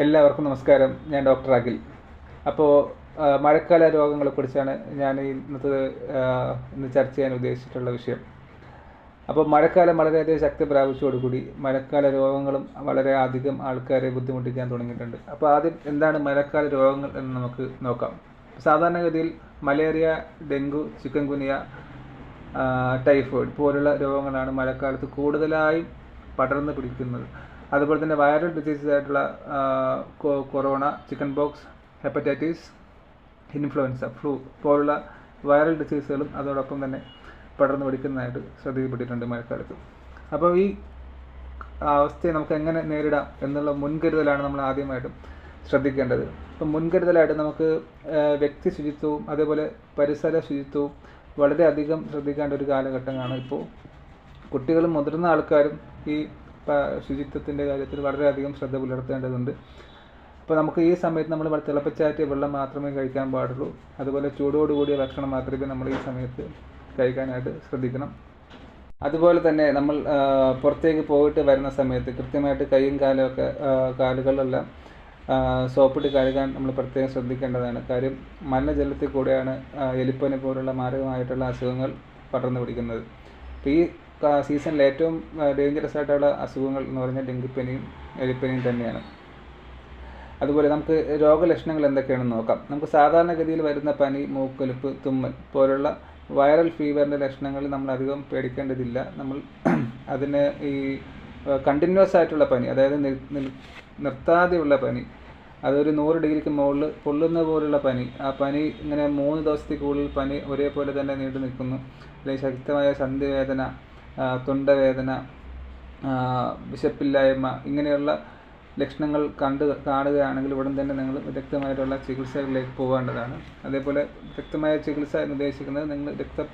എല്ലാവർക്കും നമസ്കാരം. ഞാൻ ഡോക്ടർ അഖിൽ. അപ്പോൾ മഴക്കാല രോഗങ്ങളെക്കുറിച്ചാണ് ഞാൻ ഇന്നത്തെ ഇന്ന് ചർച്ച ചെയ്യാൻ ഉദ്ദേശിച്ചിട്ടുള്ള വിഷയം. അപ്പോൾ മഴക്കാലം വളരെയധികം ശക്തി പ്രാപിച്ചതോടുകൂടി മഴക്കാല രോഗങ്ങളും വളരെ അധികം ആൾക്കാരെ ബുദ്ധിമുട്ടിക്കാൻ തുടങ്ങിയിട്ടുണ്ട്. അപ്പോൾ ആദ്യം എന്താണ് മഴക്കാല രോഗങ്ങൾ എന്ന് നമുക്ക് നോക്കാം. സാധാരണഗതിയിൽ malaria dengue chikungunya typhoid പോലുള്ള രോഗങ്ങളാണ് മഴക്കാലത്ത് കൂടുതലായും പടർന്നു പിടിക്കുന്നത്. അതുപോലെ തന്നെ വൈറൽ ഡിസീസസ് ആയിട്ടുള്ള corona chickenpox hepatitis influenza flu പോലുള്ള വൈറൽ ഡിസീസുകളും അതോടൊപ്പം തന്നെ പടർന്നു പിടിക്കുന്നതായിട്ട് ശ്രദ്ധയിൽപ്പെട്ടിട്ടുണ്ട് മഴക്കാലത്ത്. അപ്പോൾ ഈ അവസ്ഥയെ നമുക്ക് എങ്ങനെ നേരിടാം എന്നുള്ള മുൻകരുതലാണ് നമ്മൾ ആദ്യമായിട്ടും ശ്രദ്ധിക്കേണ്ടത്. അപ്പം മുൻകരുതലായിട്ട് നമുക്ക് വ്യക്തി ശുചിത്വവും അതേപോലെ പരിസര ശുചിത്വവും വളരെയധികം ശ്രദ്ധിക്കേണ്ട ഒരു കാലഘട്ടമാണ് ഇപ്പോൾ. കുട്ടികളും മുതിർന്ന ആൾക്കാരും ഈ ശുചിത്വത്തിന്റെ കാര്യത്തിൽ വളരെയധികം ശ്രദ്ധ പുലർത്തേണ്ടതുണ്ട്. അപ്പോൾ നമുക്ക് ഈ സമയത്ത് നമ്മൾ തിളപ്പിച്ചാറ്റിയ വെള്ളം മാത്രമേ കഴിക്കാൻ പാടുള്ളൂ. അതുപോലെ ചൂടോടുകൂടിയ ഭക്ഷണം മാത്രമേ നമ്മൾ ഈ സമയത്ത് കഴിക്കാനായിട്ട് ശ്രദ്ധിക്കണം. അതുപോലെ തന്നെ നമ്മൾ പുറത്തേക്ക് പോയിട്ട് വരുന്ന സമയത്ത് കൃത്യമായിട്ട് കൈയും കാലും ഒക്കെ ആ, കാലുകളെല്ലാം സോപ്പിട്ട് കഴുകാൻ നമ്മൾ പ്രത്യേകം ശ്രദ്ധിക്കേണ്ടതാണ്. കാര്യം മലിനജലത്തിൽ കൂടെയാണ് എലിപ്പനി പോലുള്ള മാരകമായിട്ടുള്ള അസുഖങ്ങൾ പടർന്നു പിടിക്കുന്നത്. അപ്പോൾ ഈ സീസണിൽ ഏറ്റവും ഡേഞ്ചറസ് ആയിട്ടുള്ള അസുഖങ്ങൾ എന്ന് പറഞ്ഞാൽ ഡെങ്കിപ്പനിയും എലിപ്പനിയും തന്നെയാണ്. അതുപോലെ നമുക്ക് രോഗലക്ഷണങ്ങൾ എന്തൊക്കെയാണെന്ന് നോക്കാം. നമുക്ക് സാധാരണഗതിയിൽ വരുന്ന പനി മൂക്കൊലിപ്പ് തുമ്മൽ പോലുള്ള വൈറൽ ഫീവറിന്റെ ലക്ഷണങ്ങൾ നമ്മൾ അധികം പേടിക്കേണ്ടതില്ല. നമ്മൾ അതിന് ഈ കണ്ടിന്യൂസ് ആയിട്ടുള്ള പനി അതായത് നിർ- നിർ- നിർത്താതെയുള്ള പനി അതൊരു നൂറ് ഡിഗ്രിക്ക് മുകളിൽ പൊള്ളുന്ന പോലുള്ള പനി ആ പനി ഇങ്ങനെ മൂന്ന് ദിവസത്തിൽ കൂടുതൽ പനി ഒരേപോലെ തന്നെ നീണ്ടു നിൽക്കുന്നു അല്ലെങ്കിൽ ശക്തമായ സന്ധിവേദന തൊണ്ടവേദന വിശപ്പില്ലായ്മ ഇങ്ങനെയുള്ള ലക്ഷണങ്ങൾ കണ്ട് കാണുകയാണെങ്കിൽ ഉടൻ തന്നെ നിങ്ങൾ വിദഗ്ധമായിട്ടുള്ള ചികിത്സകളിലേക്ക് പോകേണ്ടതാണ്. അതേപോലെ വ്യക്തമായ ചികിത്സ എന്ന് ഉദ്ദേശിക്കുന്നത് നിങ്ങൾ രക്തം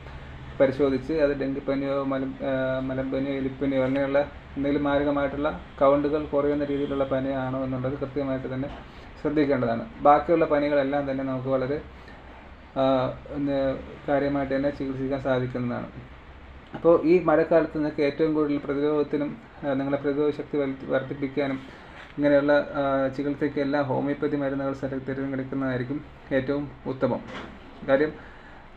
പരിശോധിച്ച് അത് ഡെങ്കിപ്പനിയോ മല മലമ്പനിയോ എലിപ്പനിയോ അങ്ങനെയുള്ള എന്തെങ്കിലും മാരകമായിട്ടുള്ള കൗണ്ടുകൾ കുറയുന്ന രീതിയിലുള്ള പനിയാണോ എന്നുള്ളത് കൃത്യമായിട്ട് തന്നെ ശ്രദ്ധിക്കേണ്ടതാണ്. ബാക്കിയുള്ള പനികളെല്ലാം തന്നെ നമുക്ക് വളരെ കാര്യമായിട്ട് തന്നെ ചികിത്സിക്കാൻ സാധിക്കുന്നതാണ്. അപ്പോൾ ഈ മഴക്കാലത്ത് നിങ്ങൾക്ക് ഏറ്റവും കൂടുതൽ പ്രതിരോധത്തിനും നിങ്ങളുടെ പ്രതിരോധ ശക്തി വർദ്ധിപ്പിക്കാനും ഇങ്ങനെയുള്ള ചികിത്സയ്ക്ക് എല്ലാ ഹോമിയോപ്പതി മരുന്നുകൾ തിരഞ്ഞെടുക്കുന്നതായിരിക്കും ഏറ്റവും ഉത്തമം. കാര്യം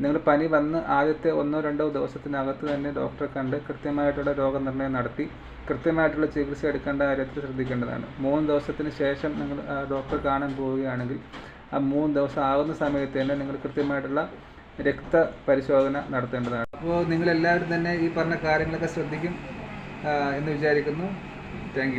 നിങ്ങൾ പനി വന്ന് ആദ്യത്തെ ഒന്നോ രണ്ടോ ദിവസത്തിനകത്ത് തന്നെ ഡോക്ടറെ കണ്ട് കൃത്യമായിട്ടുള്ള രോഗനിർണയം നടത്തി കൃത്യമായിട്ടുള്ള ചികിത്സ എടുക്കേണ്ട കാര്യത്തിൽ ശ്രദ്ധിക്കേണ്ടതാണ്. മൂന്ന് ദിവസത്തിന് ശേഷം നിങ്ങൾ ഡോക്ടറെ കാണാൻ പോവുകയാണെങ്കിൽ ആ മൂന്ന് ദിവസം ആകുന്ന സമയത്ത് തന്നെ നിങ്ങൾ കൃത്യമായിട്ടുള്ള രക്ത പരിശോധന നടത്തേണ്ടതാണ്. അപ്പോൾ നിങ്ങളെല്ലാവരും തന്നെ ഈ പറഞ്ഞ കാര്യങ്ങളൊക്കെ ശ്രദ്ധിക്കും എന്ന് വിചാരിക്കുന്നു. താങ്ക്